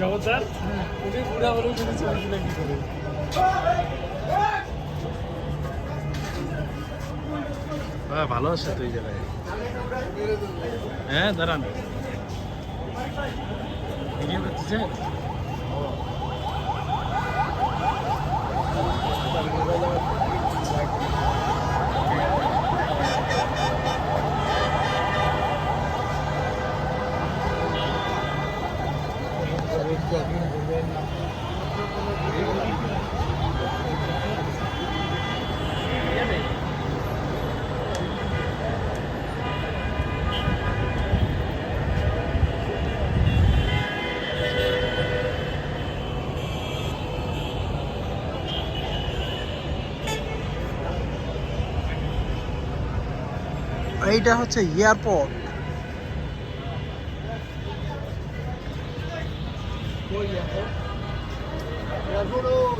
জগতার ভালো আছে তুই এই জায়গায়। হ্যাঁ দাঁড়ান। ভিডিও করতেছে? এইটা হচ্ছে এয়ারপোর্ট। apoya. Y algunos